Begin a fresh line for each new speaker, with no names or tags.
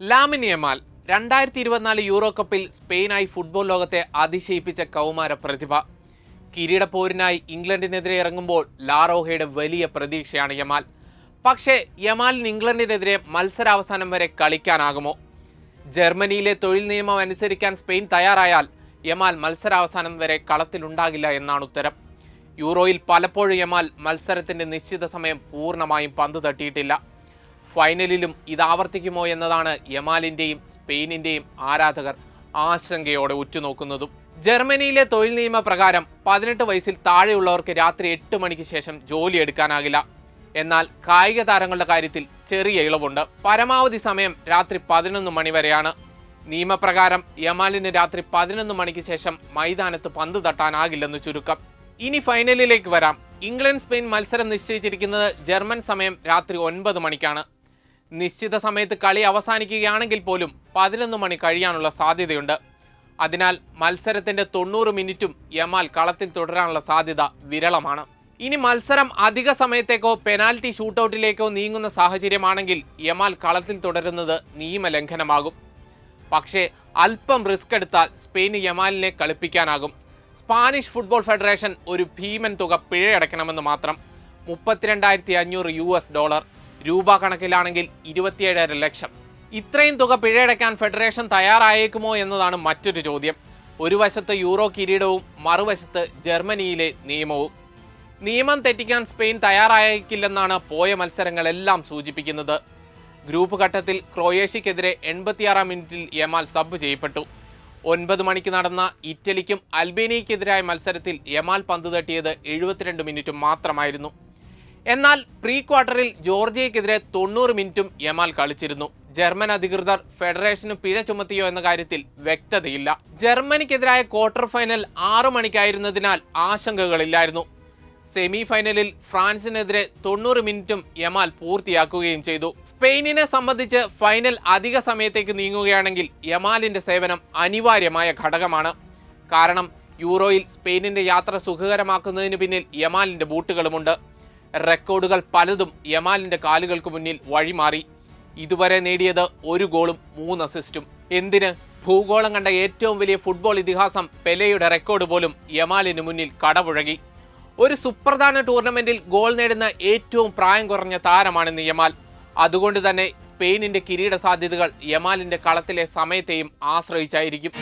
Lamine Yamal രണ്ടായിരത്തി ഇരുപത്തിനാല് euro കപ്പിൽ സ്പെയിനായി ഫുട്ബോൾ ലോകത്തെ അതിശയിപ്പിച്ച കൗമാര പ്രതിഭ. കിരീടപ്പോരിനായി ഇംഗ്ലണ്ടിനെതിരെ ഇറങ്ങുമ്പോൾ ലാറോഹയുടെ വലിയ പ്രതീക്ഷയാണ് യമാൽ. പക്ഷേ യമാലിന് ഇംഗ്ലണ്ടിനെതിരെ മത്സരാവസാനം വരെ കളിക്കാനാകുമോ? ജർമ്മനിയിലെ തൊഴിൽ നിയമം അനുസരിക്കാൻ സ്പെയിൻ തയ്യാറായാൽ യമാൽ മത്സരാവസാനം വരെ കളത്തിലുണ്ടാകില്ല എന്നാണ് ഉത്തരം. യൂറോയിൽ പലപ്പോഴും യമാൽ മത്സരത്തിന്റെ നിശ്ചിത സമയം പൂർണമായും പന്ത് തട്ടിയിട്ടില്ല. ഫൈനലിലും ഇത് ആവർത്തിക്കുമോ എന്നതാണ് യമാലിന്റെയും സ്പെയിനിന്റെയും ആരാധകർ ആശങ്കയോടെ ഉറ്റുനോക്കുന്നതും. ജർമ്മനിയിലെ തൊഴിൽ നിയമപ്രകാരം പതിനെട്ട് വയസ്സിൽ താഴെയുള്ളവർക്ക് രാത്രി എട്ട് മണിക്ക് ശേഷം ജോലി എടുക്കാനാകില്ല. എന്നാൽ കായിക താരങ്ങളുടെ കാര്യത്തിൽ ചെറിയ ഇളവുണ്ട്. പരമാവധി സമയം രാത്രി പതിനൊന്ന് മണി വരെയാണ്. നിയമപ്രകാരം യമാലിന് രാത്രി പതിനൊന്ന് മണിക്ക് ശേഷം മൈതാനത്ത് പന്ത് തട്ടാനാകില്ലെന്ന് ചുരുക്കം. ഇനി ഫൈനലിലേക്ക് വരാം. ഇംഗ്ലണ്ട് സ്പെയിൻ മത്സരം നിശ്ചയിച്ചിരിക്കുന്നത് ജർമ്മൻ സമയം രാത്രി ഒൻപത് മണിക്കാണ്. നിശ്ചിത സമയത്ത് കളി അവസാനിക്കുകയാണെങ്കിൽ പോലും പതിനൊന്ന് മണി കഴിയാനുള്ള സാധ്യതയുണ്ട്. അതിനാൽ മത്സരത്തിന്റെ തൊണ്ണൂറ് മിനിറ്റും യമാൽ കളത്തിൽ തുടരാനുള്ള സാധ്യത വിരളമാണ്. ഇനി മത്സരം അധിക സമയത്തേക്കോ പെനാൽറ്റി ഷൂട്ടൌട്ടിലേക്കോ നീങ്ങുന്ന സാഹചര്യമാണെങ്കിൽ യമാൽ കളത്തിൽ തുടരുന്നത് നിയമലംഘനമാകും. പക്ഷേ അല്പം റിസ്ക് എടുത്താൽ സ്പെയിന് യമാലിനെ കളിപ്പിക്കാനാകും. സ്പാനിഷ് ഫുട്ബോൾ ഫെഡറേഷൻ ഒരു ഭീമൻ തുക പിഴയടയ്ക്കണമെന്ന് മാത്രം. മുപ്പത്തിരണ്ടായിരത്തി അഞ്ഞൂറ് യു എസ് ഡോളർ. രൂപ കണക്കിലാണെങ്കിൽ ഇരുപത്തിയേഴര ലക്ഷം. ഇത്രയും തുക പിഴയടയ്ക്കാൻ ഫെഡറേഷൻ തയ്യാറായേക്കുമോ എന്നതാണ് മറ്റൊരു ചോദ്യം. ഒരു വശത്ത് യൂറോ കിരീടവും മറുവശത്ത് ജർമ്മനിയിലെ നിയമവും. നിയമം തെറ്റിക്കാൻ സ്പെയിൻ തയ്യാറായേക്കില്ലെന്നാണ് പോയ മത്സരങ്ങളെല്ലാം സൂചിപ്പിക്കുന്നത്. ഗ്രൂപ്പ് ഘട്ടത്തിൽ ക്രൊയേഷ്യക്കെതിരെ എൺപത്തിയാറാം മിനിറ്റിൽ യമാൽ സബ് ചെയ്യപ്പെട്ടു. ഒൻപത് മണിക്ക് നടന്ന ഇറ്റലിക്കും അൽബേനിയക്കെതിരായ മത്സരത്തിൽ യമാൽ പന്ത് തട്ടിയത് എഴുപത്തിരണ്ട് മിനിറ്റ് മാത്രമായിരുന്നു. എന്നാൽ പ്രീ ക്വാർട്ടറിൽ ജോർജിയയ്ക്കെതിരെ തൊണ്ണൂറ് മിനിറ്റും യമാൽ കളിച്ചിരുന്നു. ജർമ്മൻ അധികൃതർ ഫെഡറേഷന് പിഴ ചുമത്തിയോ എന്ന കാര്യത്തിൽ വ്യക്തതയില്ല. ജർമ്മനിക്കെതിരായ ക്വാർട്ടർ ഫൈനൽ ആറു മണിക്കായിരുന്നതിനാൽ ആശങ്കകളില്ലായിരുന്നു. സെമി ഫൈനലിൽ ഫ്രാൻസിനെതിരെ തൊണ്ണൂറ് മിനിറ്റും യമാൽ പൂർത്തിയാക്കുകയും ചെയ്തു. സ്പെയിനിനെ സംബന്ധിച്ച് ഫൈനൽ അധിക സമയത്തേക്ക് നീങ്ങുകയാണെങ്കിൽ യമാലിന്റെ സേവനം അനിവാര്യമായ ഘടകമാണ്. കാരണം യൂറോയിൽ സ്പെയിനിന്റെ യാത്ര സുഖകരമാക്കുന്നതിന് പിന്നിൽ യമാലിന്റെ ബൂട്ടുകളുമുണ്ട്. റെക്കോർഡുകൾ പലതും യമാലിന്റെ കാലുകൾക്ക് മുന്നിൽ വഴിമാറി. ഇതുവരെ നേടിയത് ഒരു ഗോളും മൂന്ന് അസിസ്റ്റും. എന്തിന്? ഭൂഗോളം കണ്ട ഏറ്റവും വലിയ ഫുട്ബോൾ ഇതിഹാസം പെലെയുടെ റെക്കോർഡ് പോലും യമാലിന് മുന്നിൽ കടപുഴകി. ഒരു സുപ്രധാന ടൂർണമെന്റിൽ ഗോൾ നേടുന്ന ഏറ്റവും പ്രായം കുറഞ്ഞ താരമാണ് യമാൽ. അതുകൊണ്ട് തന്നെ സ്പെയിനിന്റെ കിരീട സാധ്യതകൾ യമാലിന്റെ കളത്തിലെ സമയത്തെയും ആശ്രയിച്ചായിരിക്കും.